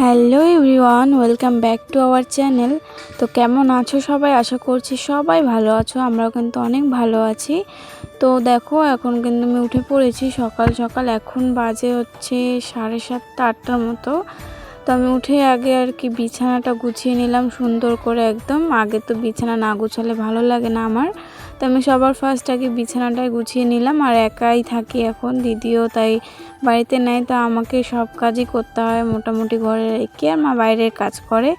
Hello everyone, welcome back to our channel. তো কেমন আছো সবাই? আশা করছি সবাই ভালো আছো, আমরাও কিন্তু অনেক ভালো আছি। তো দেখো, এখন কিন্তু আমি উঠে পড়েছি সকাল সকাল, এখন বাজে হচ্ছে সাড়ে সাতটা আটটার মতো। তো আমি উঠে আগে আর কি বিছানাটা গুছিয়ে নিলাম সুন্দর করে একদম। আগে তো বিছানা না গুছালে ভালো লাগে না আমার। তো আমি সবার ফার্স্ট আগে বিছানাটায় গুছিয়ে নিলাম আর একাই থাকি এখন। দিদিও তাই বাড়িতে নেয় তো আমাকে সব কাজই করতে হয়, মোটামুটি ঘরে রেখে আর মা বাইরের কাজ করে।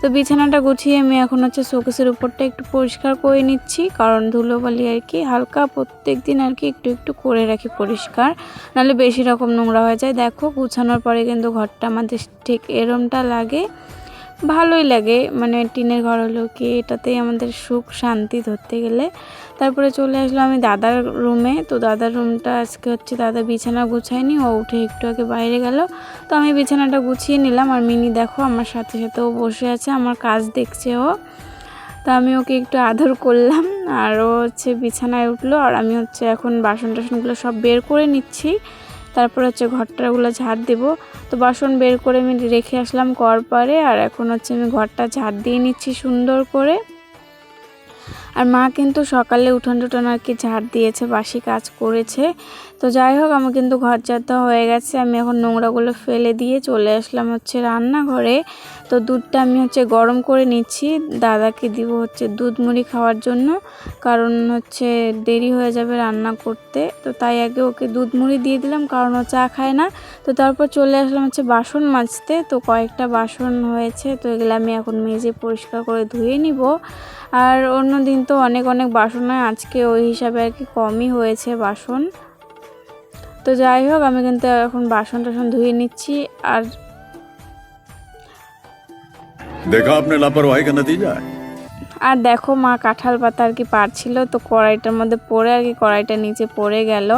তো বিছানাটা গুছিয়ে আমি এখন হচ্ছে শোকেসের উপরটা একটু পরিষ্কার করে নিচ্ছি, কারণ ধুলোবালি আর কি হালকা প্রত্যেক দিন আর কি একটু একটু করে রাখি পরিষ্কার, নাহলে বেশি রকম নোংরা হয়ে যায়। দেখো, গুছানোর পরে কিন্তু ঘরটা আমাদের ঠিক এরমটা লাগে। ভালোই লাগে। মানে টিনের ঘর হলো কি, এটাতেই আমাদের সুখ, শান্তি ধরতে গেলে। তারপরে চলে আসলো আমি দাদার রুমে। তো দাদার রুমটা আজকে হচ্ছে দাদা বিছানা গুছায়নি, ও উঠে একটু আগে বাইরে গেল। তো আমি বিছানাটা গুছিয়ে নিলাম আর মিনি দেখো আমার সাথে সাথে ও বসে আছে, আমার কাজ দেখছে ও। তো আমি ওকে একটু আদর করলাম আর ও হচ্ছে বিছানায় উঠল আর আমি হচ্ছে এখন বাসন টাসনগুলো সব বের করে নিচ্ছি। তারপর হচ্ছে ঘরটাগুলো ঝাড় দেব। তো বাসন বের করে আমি রেখে আসলাম কর পারে আর এখন হচ্ছে আমি ঘরটা ঝাড় দিয়ে নিচ্ছি সুন্দর করে। আর মা কিন্তু সকালে উঠোন টুঠোন আর কি ঝাড় দিয়েছে, বাসি কাজ করেছে। তো যাই হোক, আমার কিন্তু ঘর ঝাড়তে হয়ে গেছে। আমি এখন নোংরাগুলো ফেলে দিয়ে চলে আসলাম হচ্ছে রান্নাঘরে। তো দুধটা আমি হচ্ছে গরম করে নিচ্ছি। দাদাকে দিব হচ্ছে দুধ মুড়ি খাওয়ার জন্য, কারণ হচ্ছে দেরি হয়ে যাবে রান্না করতে। তো তাই আগে ওকে দুধ মুড়ি দিয়ে দিলাম, কারণ ও চা খায় না। তো তারপর চলে আসলাম হচ্ছে বাসন মাজতে। তো কয়েকটা বাসন হয়েছে, তো এগুলো আমি এখন মেজে পরিষ্কার করে ধুয়ে নিব। আর অন্য দিন তো অনেক অনেক বাসন হয় আজকে ওই হিসাবে আর কি কমই হয়েছে বাসন। তো যাই হোক আমি কিন্তু এখন বাসন টাসন ধুয়ে নিচ্ছি আর লাপরওয়াহি আর দেখো মা কাঁঠাল পাতা আর কি পারছিল তো কড়াইটার মধ্যে পড়ে আর কি কড়াইটা নিচে পড়ে গেল।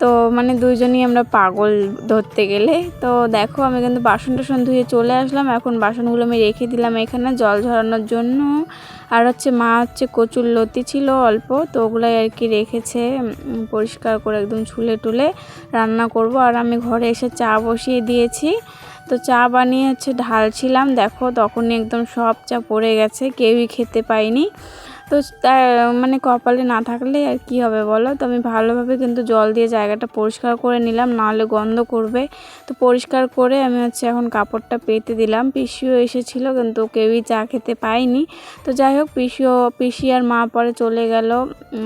তো মানে দুইজনই আমরা পাগল ধরতে গেলে। তো দেখো, আমি কিন্তু বাসন টাসন ধুয়ে চলে আসলাম। এখন বাসনগুলো আমি রেখে দিলাম এখানে জল ঝরানোর জন্য। আর হচ্ছে মা হচ্ছে কচুর লতি ছিল অল্প, তো ওগুলাই আর কি রেখেছে। পরিষ্কার করে একদম ছুলে টুলে রান্না করব। আর আমি ঘরে এসে চা বসিয়ে দিয়েছি। তো চা বানিয়ে হচ্ছে ঢালছিলাম। দেখো, তখনই একদম সব চা পড়ে গেছে। কেউই খেতে পাইনি তো মানে কপালে না থাকলে আর কি হবে বলো? তো আমি ভালোভাবে কিন্তু জল দিয়ে জায়গাটা পরিষ্কার করে নিলাম, নাহলে গন্ধ করবে। তো পরিষ্কার করে আমি হচ্ছে এখন কাপড়টা পেতে দিলাম। পিসিও এসেছিল, কিন্তু কেউই চা খেতে পায়নি। তো যাই হোক, পিসিও, পিসি আর মা পরে চলে গেল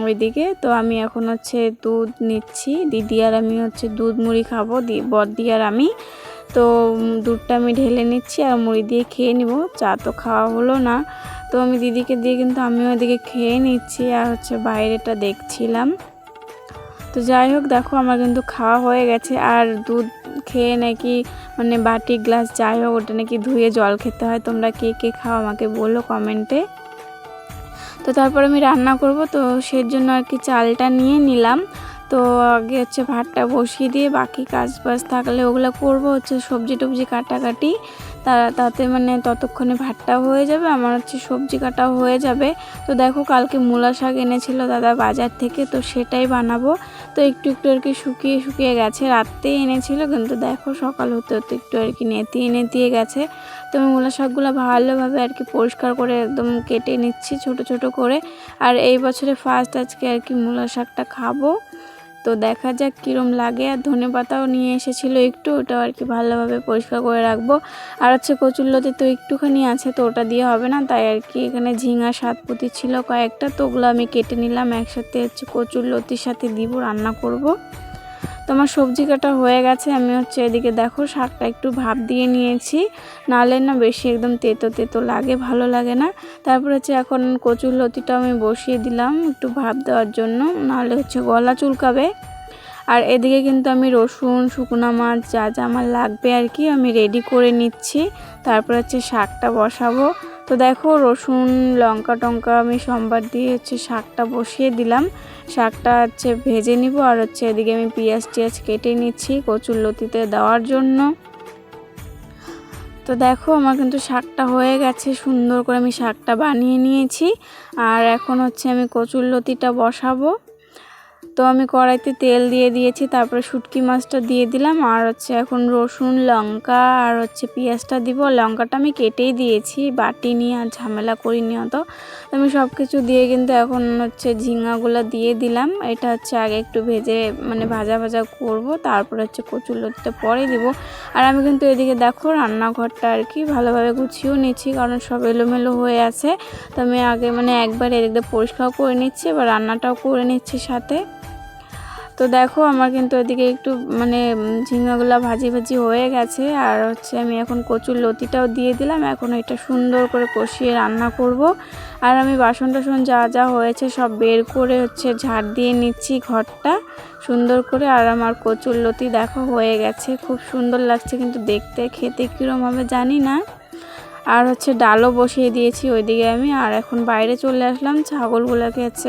ওইদিকে। তো আমি এখন হচ্ছে দুধ নিচ্ছি। দিদি আর আমি হচ্ছে দুধ মুড়ি খাব, দি বড়দি আর আমি। তো দুধটা আমি ঢেলে নিচ্ছি আর মুড়ি দিয়ে খেয়ে নিব। চা তো খাওয়া হলো না। তো আমি দিদিকে দিয়ে কিন্তু আমিও ওদিকে খেয়ে নিচ্ছি আর হচ্ছে বাইরেটা দেখছিলাম। তো যাই হোক, দেখো আমার কিন্তু খাওয়া হয়ে গেছে আর দুধ খেয়ে নাকি মানে বাটি গ্লাস যাই হোক, ওটা নাকি ধুয়ে জল খেতে হয়। তোমরা কে কে খাও আমাকে বলো কমেন্টে। তো তারপর আমি রান্না করব, তো সেই জন্য আর কি চালটা নিয়ে নিলাম। তো আগে হচ্ছে ভাতটা বসিয়ে দিয়ে বাকি কাজ বাজ থাকলে ওগুলো করব, হচ্ছে সবজি টবজি কাটাকাটি। তা তাতে মানে ততক্ষণে ভাতটাও হয়ে যাবে, আমার হচ্ছে সবজি কাটাও হয়ে যাবে। তো দেখো কালকে মূলা শাক এনেছিল দাদা বাজার থেকে, তো সেটাই বানাবো। তো একটু একটু আর কি শুকিয়ে শুকিয়ে গেছে, রাত্রেই এনেছিল, কিন্তু দেখো সকাল হতে হতে একটু আর কি নেতিয়ে নেতিয়ে গেছে। তো আমি মূলা শাকগুলো ভালোভাবে আর কি পরিষ্কার করে একদম কেটে নিচ্ছি ছোট ছোট করে। আর এই বছরে ফার্স্ট আজকে আর কি মূলা শাকটা খাব। তো দেখা যাক কীরম লাগে। আর ধনে পাতাও নিয়ে এসেছিল একটু, ওটাও আর কি ভালোভাবে পরিষ্কার করে রাখব। আর হচ্ছে কচুরলতি তো একটুখানি আছে, তো ওটা দিয়ে হবে না। তাই আর কি এখানে ঝিঙা সাতপুতি ছিল কয়েকটা, তো ওগুলো আমি কেটে নিলাম। একসাথে হচ্ছে কচুল্লতির সাথে দিব, রান্না করব। তো আমার সবজি কাটা হয়ে গেছে, আমি হচ্ছে এদিকে দেখো শাকটা একটু ভাপ দিয়ে নিয়েছি। নাহলে না বেশি একদম তেতো তেতো লাগে, ভালো লাগে না। তারপর হচ্ছে এখন কচুর লতিটা আমি বসিয়ে দিলাম একটু ভাপ দেওয়ার জন্য নাহলে হচ্ছে গলা চুলকাবে। আর এদিকে কিন্তু আমি রসুন, শুকনো মাছ যা যা আমার লাগবে আর কি আমি রেডি করে নিচ্ছি। তারপর হচ্ছে শাকটা বসাবো। তো দেখো রসুন, লঙ্কা টঙ্কা আমি সোমবার দিয়ে হচ্ছে শাকটা বসিয়ে দিলাম। শাকটা হচ্ছে ভেজে নিব আর হচ্ছে এদিকে আমি পেঁয়াজ টিয়াজ কেটে নিচ্ছি কচুর লতিতে দেওয়ার জন্য। তো দেখো আমার কিন্তু শাকটা হয়ে গেছে, সুন্দর করে আমি শাকটা বানিয়ে নিয়েছি। আর এখন হচ্ছে আমি কচুর লতিটা বসাবো। তো আমি কড়াইতে তেল দিয়ে দিয়েছি, তারপরে শুটকি মাছটা দিয়ে দিলাম, আর হচ্ছে এখন রসুন, লঙ্কা, আর হচ্ছে পেঁয়াজটা দিব। লঙ্কাটা আমি কেটেই দিয়েছি, বাটি নিয়ে আর ঝামেলা করিনি অত। আমি সব কিছু দিয়ে কিন্তু এখন হচ্ছে ঝিঙাগুলো দিয়ে দিলাম। এটা হচ্ছে আগে একটু ভেজে মানে ভাজা ভাজা করব, তারপরে হচ্ছে কচুর লতিটা পরে দিব। আর আমি কিন্তু এদিকে দেখো রান্নাঘরটা আর কি ভালোভাবে গুছিয়েও নিচ্ছি কারণ সব এলোমেলো হয়ে আছে। তো আমি আগে মানে একবার এদিকে পরিষ্কার করে নিচ্ছি, এবার রান্নাটাও করে নিচ্ছি সাথে। তো দেখো আমার কিন্তু এদিকে একটু মানে উম, ঝিঙাগুলো ভাজি ভাজি হয়ে গেছে। আর হচ্ছে আমি এখন কচুর লতিটাও দিয়ে দিলাম। এখন এটা সুন্দর করে কষিয়ে রান্না করব। আর আমি বাসন টাসন যা যা হয়েছে সব বের করে হচ্ছে ঝাড় দিয়ে নিচ্ছি ঘরটা সুন্দর করে। আর আমার কচুর লতি দেখো হয়ে গেছে। খুব সুন্দর লাগছে কিন্তু দেখতে। খেতে কীরকম হবে জানি না। আর হচ্ছে ডালও বসিয়ে দিয়েছি ওইদিকে আমি। আর এখন বাইরে চলে আসলাম। ছাগলগুলোকে হচ্ছে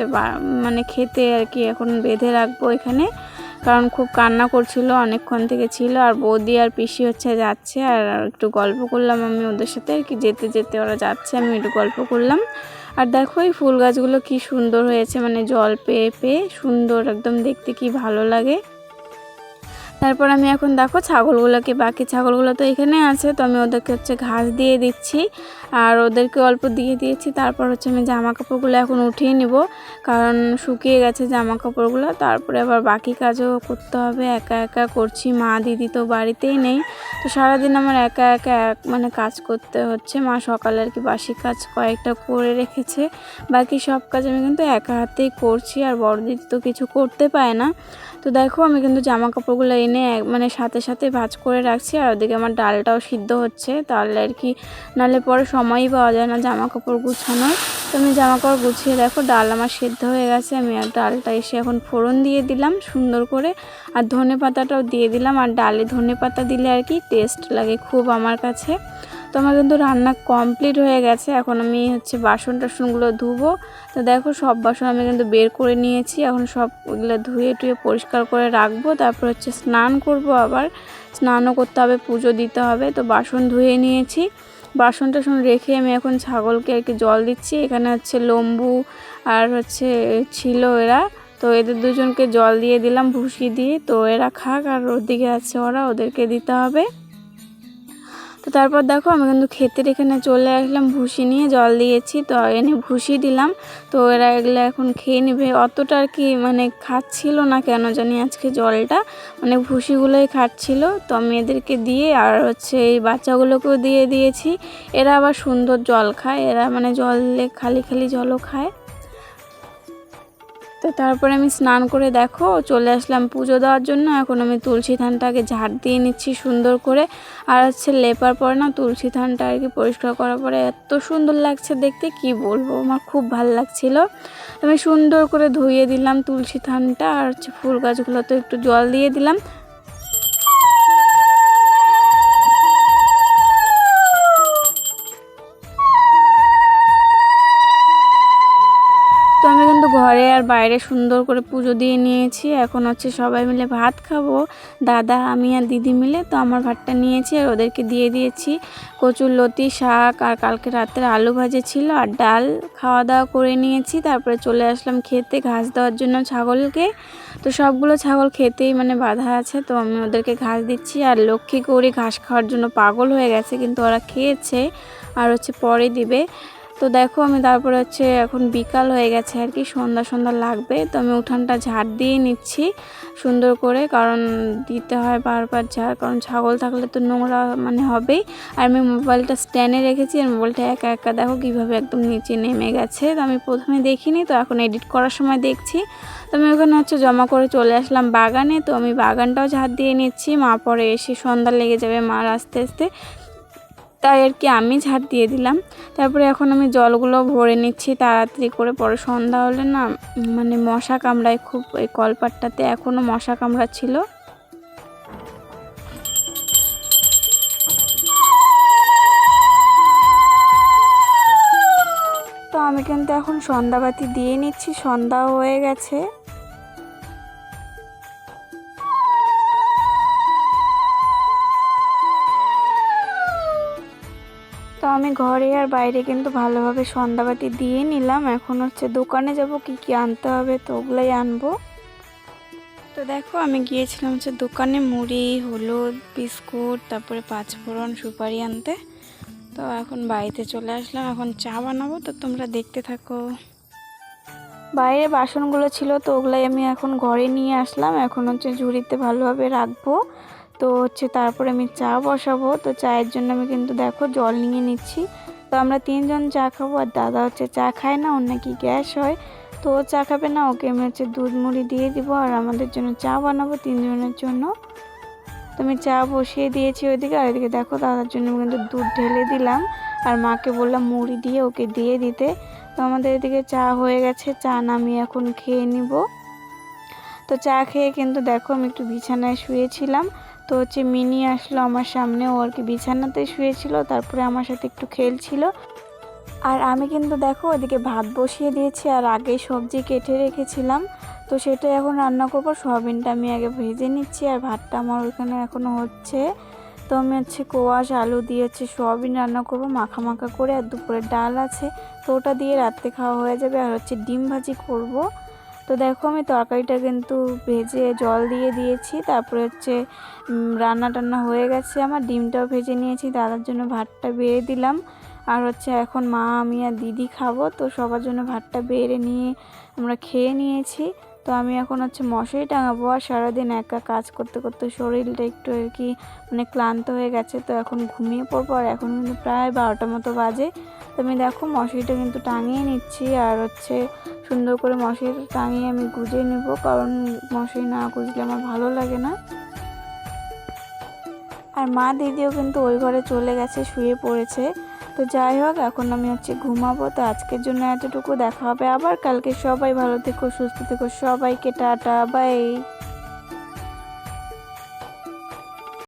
মানে খেতে আর কি এখন বেঁধে রাখব এখানে। কারণ খুব কান্না করছিল, অনেকক্ষণ থেকে ছিল। আর বৌদি আর পিসি হচ্ছে যাচ্ছে। আর একটু গল্প করলাম আমি ওদের সাথে। আর কি যেতে যেতে ওরা যাচ্ছে, আমি একটু গল্প করলাম। আর দেখো এই ফুল গাছগুলো কি সুন্দর হয়েছে। মানে জল পেয়ে পেয়ে সুন্দর, একদম দেখতে কি ভালো লাগে। তারপর আমি এখন দেখো ছাগলগুলোকে, বাকি ছাগলগুলো তো এখানে আছে, তো আমি ওদেরকে হচ্ছে ঘাস দিয়ে দিচ্ছি, আর ওদেরকে অল্প দিয়ে দিয়েছি, তারপর হচ্ছে আমি জামা কাপড়গুলো এখন উঠিয়ে নিব, কারণ শুকিয়ে গেছে জামা কাপড়গুলো তারপরে আবার বাকি কাজও করতে হবে, একা একা করছি, মা দিদি তো বাড়িতেই নেই, তো সারাদিন আমার একা একা এক মানে কাজ করতে হচ্ছে, মা সকালে আর কি বাসি কাজ কয়েকটা করে রেখেছে, বাকি সব কাজ আমি কিন্তু একা হাতেই করছি, আর বড় দিদি তো কিছু করতে পায় না, তো দেখো আমি কিন্তু জামা কাপড়গুলো এনে মানে সাথে সাথে ভাজ করে রাখছি আর ওদিকে আমার ডালটাও সিদ্ধ হচ্ছে। তাহলে আর কি, নাহলে পরে সময়ই পাওয়া যায় না জামা কাপড় গুছানোর। তো আমি জামা কাপড় গুছিয়ে দেখো, ডাল আমার সিদ্ধ হয়ে গেছে, আমি আর ডালটা এসে এখন ফোড়ন দিয়ে দিলাম সুন্দর করে। আর ধনে পাতাটাও দিয়ে দিলাম, আর ডালে ধনে পাতা দিলে আর কি টেস্ট লাগে খুব আমার কাছে। তো আমার কিন্তু রান্না কমপ্লিট হয়ে গেছে। এখন আমি হচ্ছে বাসন টাসনগুলো ধুবো। তো দেখো সব বাসন আমি কিন্তু বের করে নিয়েছি। এখন সবগুলো ধুয়ে টুয়ে পরিষ্কার করে রাখব। তারপর হচ্ছে স্নান করব আবার। স্নানও করতে হবে, পুজো দিতে হবে। তো বাসন ধুয়ে নিয়েছি। বাসন টাসন রেখে আমি এখন ছাগলকে আর কি জল দিচ্ছি। এখানে হচ্ছে লম্বু আর হচ্ছে ছিল এরা। তো এদের দুজনকে জল দিয়ে দিলাম ভুসি দিয়ে। তো এরা খাক আর ওদিকে আছে ওরা, ওদেরকে দিতে হবে। তো তারপর দেখো আমি কিন্তু ক্ষেতের এখানে চলে আসলাম, ভুসি নিয়ে জল দিয়েছি, তো এনে ভুসি দিলাম। তো এরা এগুলো এখন খেয়ে নেবে। অতটা আর কি মানে খাচ্ছিল না কেন জানি আজকে জলটা মানে ভুসিগুলোই খাচ্ছিল। তো আমি এদেরকে দিয়ে আর হচ্ছে এই বাচ্চাগুলোকেও দিয়ে দিয়েছি। এরা আবার সুন্দর জল খায়। এরা মানে জলে খালি খালি জলও খায়। তো তারপরে আমি স্নান করে দেখো, চলে আসলাম পুজো দেওয়ার জন্য। এখন আমি তুলসী থানটাকে ঝাড় দিয়ে নিচ্ছি সুন্দর করে। আর হচ্ছে লেপার পরে না, তুলসী থানটা আর কি পরিষ্কার করার পরে এত সুন্দর লাগছে দেখতে, কি বলব? আমার খুব ভালো লাগছিল। আমি সুন্দর করে ধুয়ে দিলাম তুলসী থানটা আর হচ্ছে ফুল গাছগুলোতে একটু জল দিয়ে দিলাম। আর বাইরে সুন্দর করে পুজো দিয়ে নিয়েছি। এখন হচ্ছে সবাই মিলে ভাত খাব। দাদা, আমি আর দিদি মিলে তো আমার ভাতটা নিয়েছি আর ওদেরকে দিয়ে দিয়েছি। কচুর লতি, শাক আর কালকে রাতের আলু ভাজে ছিল আর ডাল খাওয়া দাওয়া করে নিয়েছি। তারপরে চলে আসলাম খেতে ঘাস দেওয়ার জন্য ছাগলকে। তো সবগুলো ছাগল খেতেই মানে বাধা আছে, তো আমি ওদেরকে ঘাস দিচ্ছি আর লক্ষ্মী গৌরী ঘাস খাওয়ার জন্য পাগল হয়ে গেছে, কিন্তু ওরা খেয়েছে আর হচ্ছে পরে দিবে। তো দেখো আমি তারপরে হচ্ছে এখন বিকাল হয়ে গেছে আর কি, সন্ধ্যা সন্ধ্যা লাগবে। তো আমি উঠানটা ঝাড় দিয়ে নিচ্ছি সুন্দর করে, কারণ দিতে হয় বারবার ঝাড়, কারণ ছাগল থাকলে তো নোংরা মানে হবেই। আর আমি মোবাইলটা স্ট্যান্ডে রেখেছি, আর মোবাইলটা একা একা দেখো কীভাবে একদম নিচে নেমে গেছে। তো আমি প্রথমে দেখিনি, তো এখন এডিট করার সময় দেখছি। তো আমি ওখানে হচ্ছে জমা করে চলে আসলাম বাগানে, তো আমি বাগানটাও ঝাড় দিয়ে নিচ্ছি, মা পরে এসে সন্ধ্যা লেগে যাবে মার আস্তে আস্তে। তাই আর কি আমি ঝাড় দিয়ে দিলাম। তারপরে এখন আমি জলগুলো ভরে নিচ্ছি তাড়াতাড়ি করে। পরে সন্ধ্যা হলে না মানে মশা কামড়ায় খুব এই কলপাটটাতে এখনও মশা কামড়াচ্ছিল। তো আমি কিন্তু এখন সন্ধ্যাবাতি দিয়ে নিচ্ছি, সন্ধ্যাও হয়ে গেছে। আমি ঘরে আর বাইরে কিন্তু ভালোভাবে সন্ধ্যাবাতি দিয়ে নিলাম। এখন হচ্ছে দোকানে যাব, কি কি আনতে হবে তো ওগুলাই আনব। তো দেখো, আমি গিয়েছিলাম হচ্ছে দোকানে মুড়ি, হলুদ, বিস্কুট, তারপরে পাঁচফোড়ন, সুপারি আনতে। তো এখন বাড়িতে চলে আসলাম, এখন চা বানাবো, তো তোমরা দেখতে থাকো। বাইরে বাসনগুলো ছিল তো ওগুলাই আমি এখন ঘরে নিয়ে আসলাম। এখন হচ্ছে ঝুড়িতে ভালোভাবে রাখব। তো হচ্ছে তারপরে আমি চা বসাবো। তো চায়ের জন্য আমি কিন্তু দেখো জল নিয়ে নিচ্ছি। তো আমরা তিনজন চা খাব আর দাদা হচ্ছে চা খায় না, ওর নাকি গ্যাস হয়। তো ও চা খাবে না, ওকে আমি হচ্ছে দুধ মুড়ি দিয়ে দিব আর আমাদের জন্য চা বানাবো তিনজনের জন্য। তো আমি চা বসিয়ে দিয়েছি ওইদিকে আর এদিকে দেখো দাদার জন্য আমি কিন্তু দুধ ঢেলে দিলাম। আর মাকে বললাম মুড়ি দিয়ে ওকে দিয়ে দিতে। তো আমাদের এদিকে চা হয়ে গেছে, চা নামিয়ে এখন খেয়ে নিব। তো চা খেয়ে কিন্তু দেখো আমি একটু বিছানায় শুয়েছিলাম। তো হচ্ছে মিনি আসলো আমার সামনে, ও আর কি বিছানাতে শুয়েছিল, তারপরে আমার সাথে একটু খেলছিল। আর আমি কিন্তু দেখো ওদিকে ভাত বসিয়ে দিয়েছি, আর আগে সবজি কেটে রেখেছিলাম। তো সেটা এখন রান্না করব, সয়াবিনটা আমি আগে ভেজে নিচ্ছি, আর ভাতটা আমার ওখানে এখনও হচ্ছে। তো আমি হচ্ছে কোয়াশ, আলু দিয়ে হচ্ছে সয়াবিন রান্না করব, মাখা মাখা করে, আর দুপুরে ডাল আছে। তো ওটা দিয়ে রাত্রে খাওয়া হয়ে যাবে, আর হচ্ছে ডিম ভাজি করব। তো দেখো আমি তরকারিটা কিন্তু ভেজে জল দিয়ে দিয়েছি, তারপরে হচ্ছে রান্না টান্না হয়ে গেছে, আমার ডিমটাও ভেজে নিয়েছি, দাদার জন্য ভাতটা বেড়ে দিলাম। আর হচ্ছে এখন মা, আমি আর দিদি খাব, তো সবার জন্য ভাতটা বেড়ে নিয়ে আমরা খেয়ে নিয়েছি। তো আমি এখন হচ্ছে মশারি টাঙাবো, আর সারাদিন একা কাজ করতে করতে শরীরটা একটু আর কি মানে ক্লান্ত হয়ে গেছে, তো এখন ঘুমিয়ে পড়ব, আর এখন কিন্তু প্রায় বারোটা মতো বাজে। তো আমি দেখো মশারিটা কিন্তু টাঙিয়ে নিচ্ছি, আর হচ্ছে সুন্দর করে মশারিটা টাঙিয়ে আমি গুজে নেব, কারণ মশারি না গুজলে আমার ভালো লাগে না। আর মা দিদিও কিন্তু ওই ঘরে চলে গেছে, শুয়ে পড়েছে। তো যাই হোক, এখন আমি হচ্ছে ঘুমাবো। তো আজকের জন্য এতটুকু, দেখা হবে আবার। কালকে সবাই ভালো থেকো, সুস্থ থেকো, সবাইকে টাটা, বাই।